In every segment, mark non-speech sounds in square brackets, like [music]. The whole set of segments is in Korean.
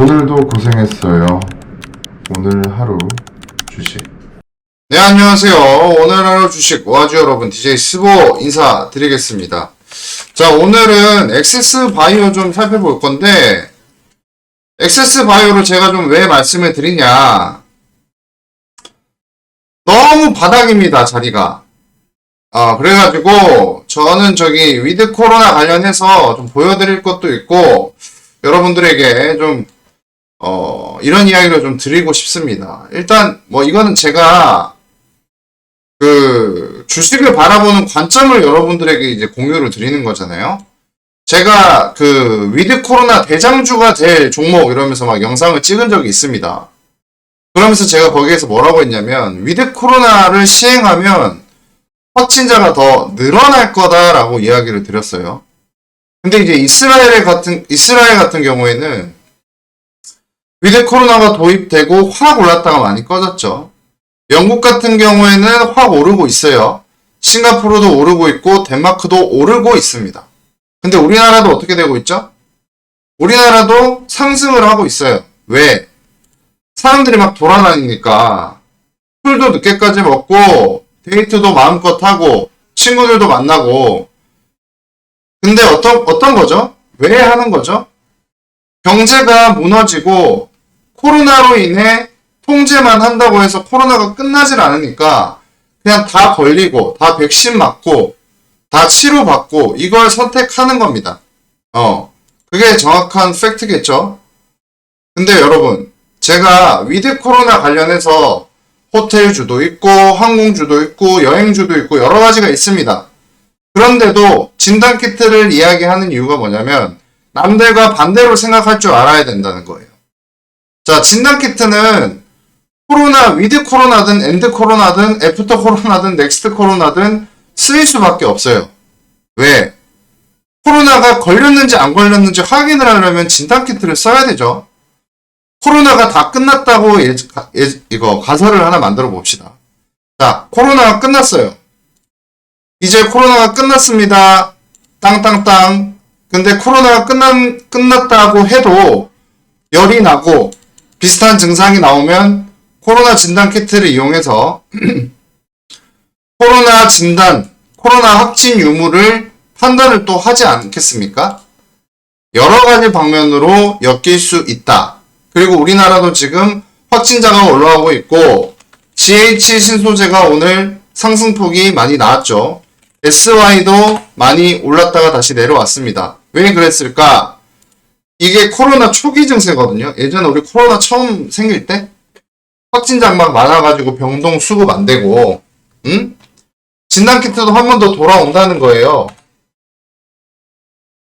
오늘도 고생했어요. 오늘 하루 주식. 네, 안녕하세요. 오늘 하루 주식 와주 여러분, DJ 스보 인사드리겠습니다. 자, 오늘은 엑세스 바이오 좀 살펴볼 건데, 엑세스 바이오를 제가 좀 왜 말씀을 드리냐. 너무 바닥입니다, 자리가. 아, 그래가지고, 저는 저기, 위드 코로나 관련해서 좀 보여드릴 것도 있고, 여러분들에게 좀, 어, 이런 이야기를 좀 드리고 싶습니다. 일단, 뭐, 이거는 제가, 그, 주식을 바라보는 관점을 여러분들에게 이제 공유를 드리는 거잖아요. 제가 그, 위드 코로나 대장주가 될 종목 이러면서 막 영상을 찍은 적이 있습니다. 그러면서 제가 거기에서 뭐라고 했냐면, 위드 코로나를 시행하면 확진자가 더 늘어날 거다라고 이야기를 드렸어요. 근데 이제 이스라엘 같은, 이스라엘 같은 경우에는 위드 코로나가 도입되고 확 올랐다가 많이 꺼졌죠. 영국 같은 경우에는 확 오르고 있어요. 싱가포르도 오르고 있고 덴마크도 오르고 있습니다. 근데 우리나라도 어떻게 되고 있죠? 우리나라도 상승을 하고 있어요. 왜? 사람들이 막 돌아다니니까 술도 늦게까지 먹고 데이트도 마음껏 하고 친구들도 만나고 근데 어떤 어떤 거죠? 왜 하는 거죠? 경제가 무너지고 코로나로 인해 통제만 한다고 해서 코로나가 끝나질 않으니까 그냥 다 걸리고 다 백신 맞고 다 치료받고 이걸 선택하는 겁니다. 어. 그게 정확한 팩트겠죠? 근데 여러분, 제가 위드 코로나 관련해서 호텔주도 있고 항공주도 있고 여행주도 있고 여러 가지가 있습니다. 그런데도 진단키트를 이야기하는 이유가 뭐냐면 남들과 반대로 생각할 줄 알아야 된다는 거예요. 자, 진단 키트는 코로나, 위드 코로나든 엔드 코로나든 애프터 코로나든 넥스트 코로나든 쓰일 수밖에 없어요. 왜? 코로나가 걸렸는지 안 걸렸는지 확인을 하려면 진단 키트를 써야 되죠. 코로나가 다 끝났다고 예, 예, 이거 가설을 하나 만들어 봅시다. 자, 코로나가 끝났어요. 이제 코로나가 끝났습니다. 땅땅땅. 근데 코로나가 끝난, 끝났다고 해도 열이 나고 비슷한 증상이 나오면 코로나 진단 키트를 이용해서 [clears throat] 코로나 진단, 코로나 확진 유무를 판단을 또 하지 않겠습니까? 여러 가지 방면으로 엮일 수 있다. 그리고 우리나라도 지금 확진자가 올라오고 있고 GH 신소재가 오늘 상승폭이 많이 나왔죠. SY도 많이 올랐다가 다시 내려왔습니다. 왜 그랬을까? 이게 코로나 초기 증세거든요. 예전에 우리 코로나 처음 생길 때 확진자 막 많아가지고 병동 수급 안 되고, 응? 진단 키트도 한 번 더 돌아온다는 거예요.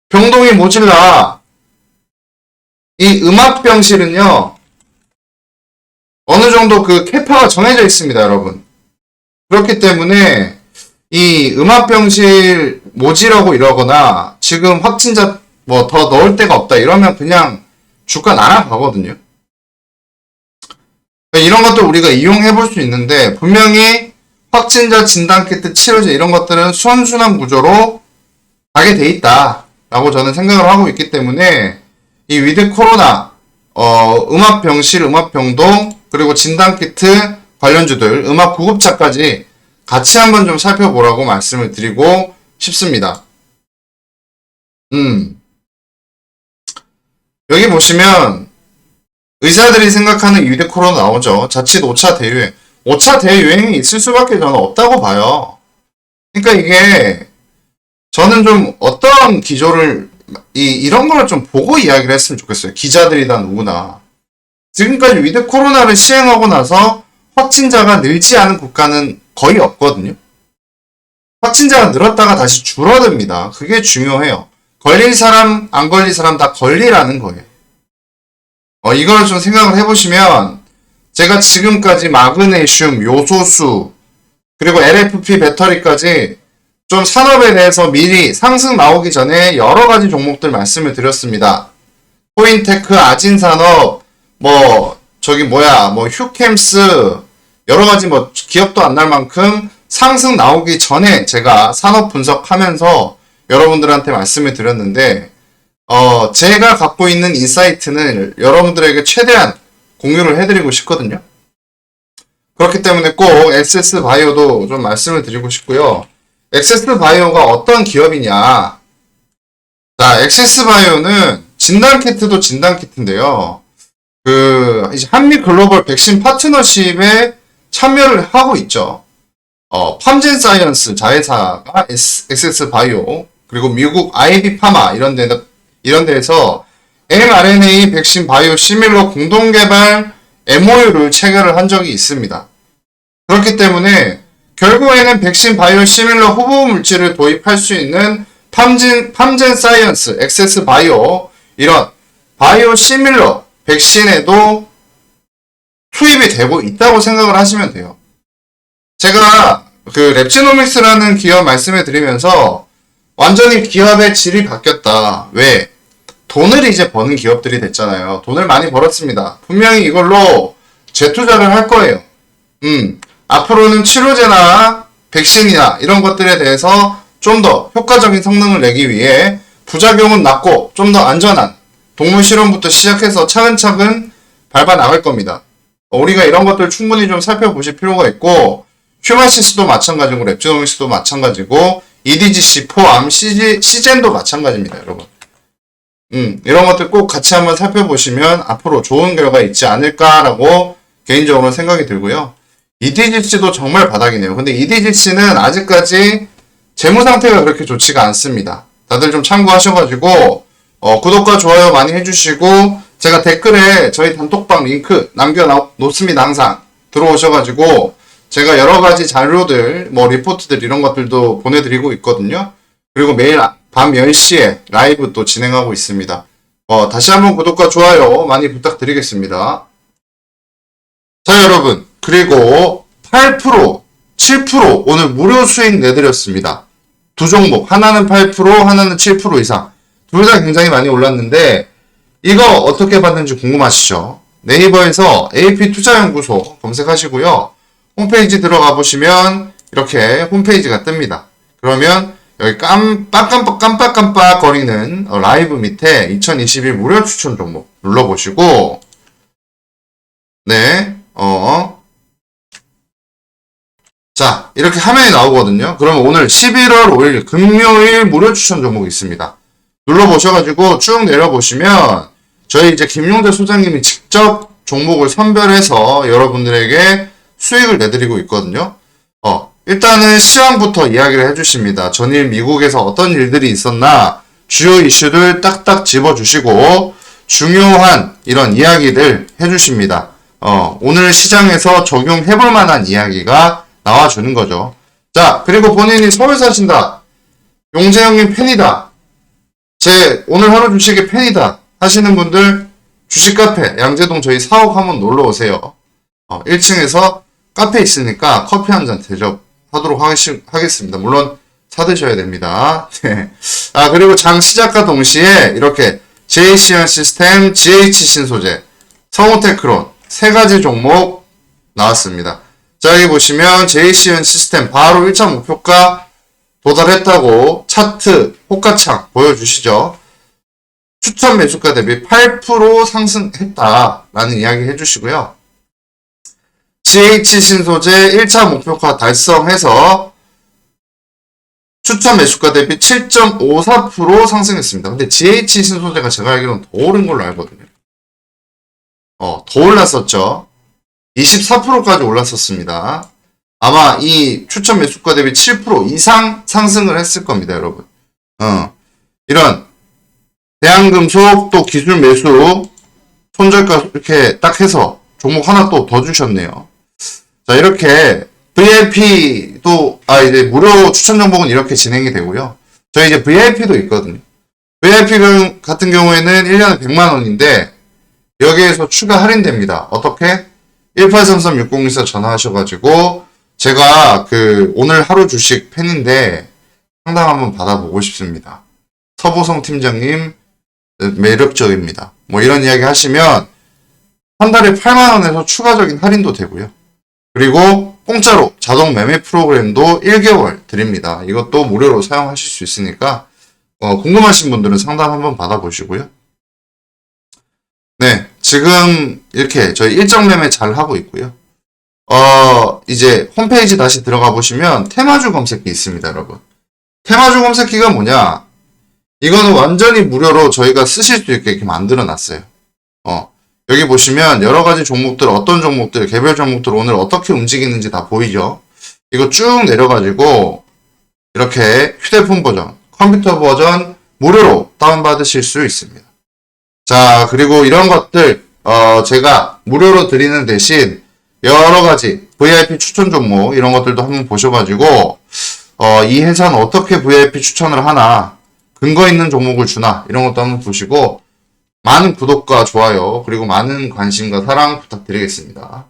병동이 모질라. 이 음압병실은요, 어느 정도 그 캐파가 정해져 있습니다, 여러분. 그렇기 때문에, 이 음압병실 모지라고 이러거나, 지금 확진자 뭐 더 넣을 데가 없다 이러면 그냥 주가 날아가거든요. 이런 것도 우리가 이용해 볼 수 있는데, 분명히 확진자 진단 키트 치료제 이런 것들은 선순환 구조로 가게 돼 있다. 라고 저는 생각을 하고 있기 때문에, 이 위드 코로나, 어, 음압병실, 음압병동, 그리고 진단 키트 관련주들, 음압 구급차까지 같이 한번 좀 살펴보라고 말씀을 드리고 싶습니다. 음. 여기 보시면, 의사들이 생각하는 코로나 나오죠. 자칫 5차 대유행. 5차 대유행이 있을 수밖에 저는 없다고 봐요. 그러니까 이게, 저는 좀 어떤 기조를 이, 이런 거를 좀 보고 이야기를 했으면 좋겠어요. 기자들이다 누구나. 지금까지 위드 코로나를 시행하고 나서 확진자가 늘지 않은 국가는 거의 없거든요. 확진자가 늘었다가 다시 줄어듭니다. 그게 중요해요. 걸릴 사람, 안 걸릴 사람 다 걸리라는 거예요. 어, 이걸 좀 생각을 해보시면, 제가 지금까지 마그네슘, 요소수, 그리고 LFP 배터리까지 좀 산업에 대해서 미리 상승 나오기 전에 여러 가지 종목들 말씀을 드렸습니다. 코인테크, 아진산업, 뭐, 저기 뭐야, 뭐, 휴캠스, 여러 가지 뭐, 기업도 안 날 만큼 상승 나오기 전에 제가 산업 분석하면서 여러분들한테 말씀을 드렸는데, 어, 제가 갖고 있는 인사이트는 여러분들에게 최대한 공유를 해드리고 싶거든요. 그렇기 때문에 꼭 액세스 바이오도 좀 말씀을 드리고 싶고요. 액세스 바이오가 어떤 기업이냐. 자, 액세스 바이오는 진단 키트도 진단 키트인데요. 그, 이제 한미 글로벌 백신 파트너십에 참여를 하고 있죠. 어, 팜젠 사이언스 자회사가 액세스 바이오, 그리고 미국 아이비 파마 이런 데, 이런 데에서 mRNA 백신 바이오 시밀러 공동 개발 MOU를 체결을 한 적이 있습니다. 그렇기 때문에 결국에는 백신 바이오 시밀러 후보 물질을 도입할 수 있는 팜진, 팜젠 사이언스, 액세스 바이오 이런 바이오 시밀러 백신에도 투입이 되고 있다고 생각을 하시면 돼요. 제가 그 랩지노믹스라는 기업 말씀해 드리면서 완전히 기업의 질이 바뀌었다. 왜? 돈을 이제 버는 기업들이 됐잖아요. 돈을 많이 벌었습니다. 분명히 이걸로 재투자를 할 거예요. 음, 앞으로는 치료제나 백신이나 이런 것들에 대해서 좀 더 효과적인 성능을 내기 위해 부작용은 낮고 좀 더 안전한 동물 실험부터 시작해서 차근차근 밟아 나갈 겁니다. 어, 우리가 이런 것들 충분히 좀 살펴보실 필요가 있고 휴마시스도 마찬가지고 랩지노믹스도 마찬가지고 EDGC, 포암, CG, 시젠도 마찬가지입니다, 여러분. 음, 이런 것들 꼭 같이 한번 살펴보시면 앞으로 좋은 결과 있지 않을까라고 개인적으로 생각이 들고요. EDGC도 정말 바닥이네요. 근데 EDGC는 아직까지 재무 상태가 그렇게 좋지가 않습니다. 다들 좀 참고하셔가지고 어, 구독과 좋아요 많이 해주시고 제가 댓글에 저희 단톡방 링크 남겨놓습니다. 항상 들어오셔가지고 제가 여러 가지 자료들, 뭐 리포트들 이런 것들도 보내드리고 있거든요. 그리고 매일 밤 10시에 라이브 또 진행하고 있습니다. 어, 다시 한번 구독과 좋아요 많이 부탁드리겠습니다. 자, 여러분. 그리고 8%, 7% 오늘 무료 수익 내드렸습니다. 두 종목. 하나는 8%, 하나는 7% 이상. 둘 다 굉장히 많이 올랐는데, 이거 어떻게 받는지 궁금하시죠? 네이버에서 AP 투자연구소 검색하시고요. 홈페이지 들어가 보시면 이렇게 홈페이지가 뜹니다. 그러면 여기 깜빡깜빡 깜빡깜빡 거리는 어, 라이브 밑에 2021 무료 추천 종목 눌러보시고 네, 어. 자, 이렇게 화면이 나오거든요. 그러면 오늘 11월 5일 금요일 무료 추천 종목이 있습니다. 눌러보셔가지고 쭉 내려보시면 저희 이제 김용대 소장님이 직접 종목을 선별해서 여러분들에게 수익을 내드리고 있거든요. 어, 일단은 시황부터 이야기를 해주십니다. 전일 미국에서 어떤 일들이 있었나 주요 이슈들 딱딱 집어주시고 중요한 이런 이야기들 해주십니다. 어, 오늘 시장에서 적용해볼 만한 이야기가 나와주는 거죠. 자, 그리고 본인이 서울 사신다. 용재 형님 팬이다. 제 오늘 하루 주식의 팬이다. 하시는 분들 주식 카페 양재동 저희 사옥 한번 놀러 오세요. 어, 1층에서 카페 있으니까 커피 한 잔 대접하도록 하겠습니다. 물론 사드셔야 됩니다. [laughs] 네. 아, 그리고 장 시작과 동시에 이렇게 JCN 시스템, GH 신소재, 성우테크론 세 가지 종목 나왔습니다. 자, 여기 보시면 JCN 시스템 바로 1차 목표가 도달했다고 차트 호가창 보여주시죠. 추천 매수가 대비 8% 상승했다라는 이야기 해주시고요. GH 신소재 1차 목표가 달성해서 추천 매수가 대비 7.54% 상승했습니다. 근데 GH 신소재가 제가 알기로는 더 오른 걸로 알거든요. 어, 더 올랐었죠. 24%까지 올랐었습니다. 아마 이 추천 매수가 대비 7% 이상 상승을 했을 겁니다, 여러분. 어, 이런 대한금속 또 기술 매수 손절가 이렇게 딱 해서 종목 하나 또 더 주셨네요. 자, 이렇게 VIP도, 아, 이제 무료 추천 정보는 이렇게 진행이 되고요. 저희 이제 VIP도 있거든요. VIP 같은 경우에는 1년에 100만 원인데, 여기에서 추가 할인됩니다. 어떻게? 1833-6014 전화하셔가지고, 제가 그, 오늘 하루 주식 팬인데, 상담 한번 받아보고 싶습니다. 서보성 팀장님, 매력적입니다. 뭐 이런 이야기 하시면, 한 달에 8만원에서 추가적인 할인도 되고요. 그리고 공짜로 자동 매매 프로그램도 1개월 드립니다. 이것도 무료로 사용하실 수 있으니까 어, 궁금하신 분들은 상담 한번 받아보시고요. 네, 지금 이렇게 저희 일정 매매 잘 하고 있고요. 어, 이제 홈페이지 다시 들어가 보시면 테마주 검색기 있습니다, 여러분. 테마주 검색기가 뭐냐? 이거는 완전히 무료로 저희가 쓰실 수 있게 이렇게 만들어 놨어요. 어, 여기 보시면 여러 가지 종목들, 어떤 종목들, 개별 종목들 오늘 어떻게 움직이는지 다 보이죠? 이거 쭉 내려가지고 이렇게 휴대폰 버전, 컴퓨터 버전 무료로 다운받으실 수 있습니다. 자, 그리고 이런 것들, 어, 제가 무료로 드리는 대신 여러 가지 VIP 추천 종목 이런 것들도 한번 보셔가지고, 어, 이 회사는 어떻게 VIP 추천을 하나, 근거 있는 종목을 주나, 이런 것도 한번 보시고, 많은 구독과 좋아요, 그리고 많은 관심과 사랑 부탁드리겠습니다.